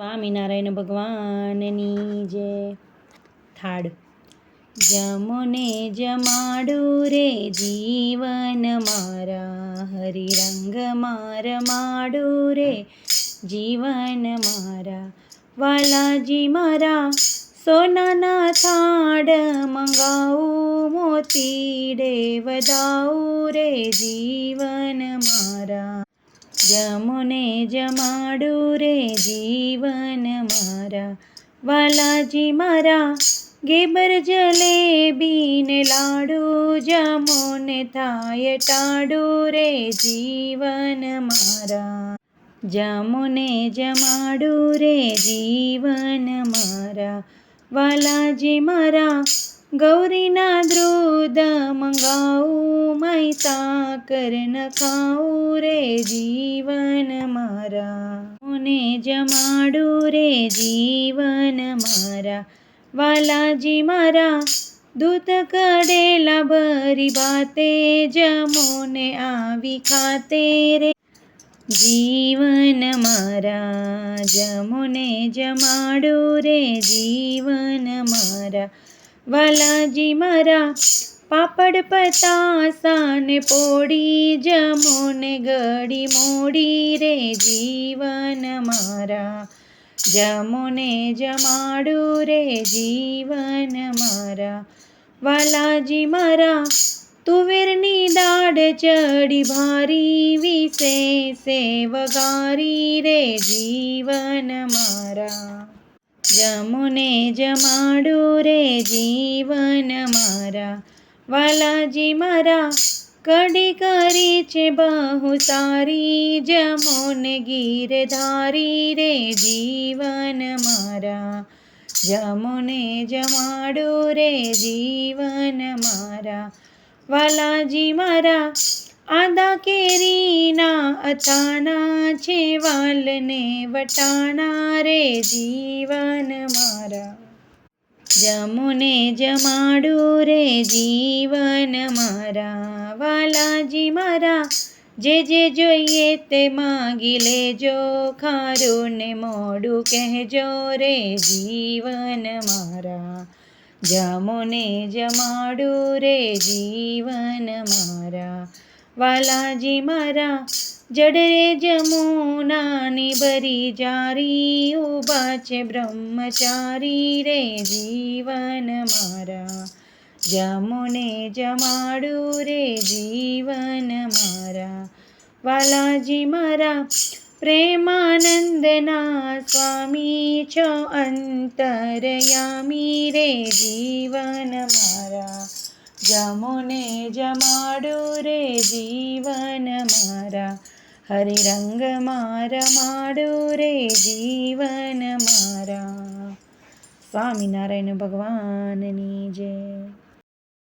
સ્વામિનારાયણ ભગવાનની જય થાળ. જમોને જમાડું રે જીવન મારા, હરિરંગ માર માડું રે જીવન મારા. વાલાજી મારા, સોનાના થાળ મંગાવું મોતીડે વધાવું રે જીવન મારા. જમોને જમાડું રે જીવન મારા વાલાજી મારા ગેબર જલેબીને લાડુ જમોને થાય ટાડું રે જીવન મારા જમોને જમાડું રે જીવન મારા વાલાજી મારા ગૌરીના દ્રુદ મંગાવું માઈ સાકર ન ખાવું રે જીવન મારા. મને જમાડું રે જીવન મારા? વાલાજી મારા, દૂત કડેલા ભરી બાતે જમોને આવી ખાતે રે. જીવન મારા, જમોને જમાડું રે જીવન મારા. વાલાજી મારા પાપડ પતાસાને પોડી જમોને ગળી મોડી રે જીવન મારા. જમોને જમાડું રે જીવન મારા. વાલાજી મારા, તુવેરની દાડ ચડી ભારી, વિશે વગારી રે જીવન મારા. જમુને જમાડું રે જીવન મારા વાલાજી મારા કડી કરી છે બહુ સારી જમુને ગીર ધારી રે જીવન મારા જમુને જમાડું રે જીવન મારા વાલાજી મારા આદા કેરીના અતાના છે વાલને વટાણા રે જીવન મારા જમુને જમાડું રે જીવન મારા વાલાજી મારા જે જે જોઈએ તે માગી લેજો ખારું ને મોડું કહેજો રે જીવન મારા જમુને જમાડું રે જીવન મારા વાલાજી મારા જડરે જમુનાની ભરી જારી ઊભા છે બ્રહ્મચારી રે જીવન મારા. જમુને જમાડું રે જીવન મારા. વાલાજી મારા, પ્રેમાનંદના સ્વામી છો, અંતરયામી રે જીવન મારા. જમોને જમાડો રે જીવન મારા હરિરંગ મારા માડું રે જીવન મારા સ્વામિનારાયણ ભગવાનની જય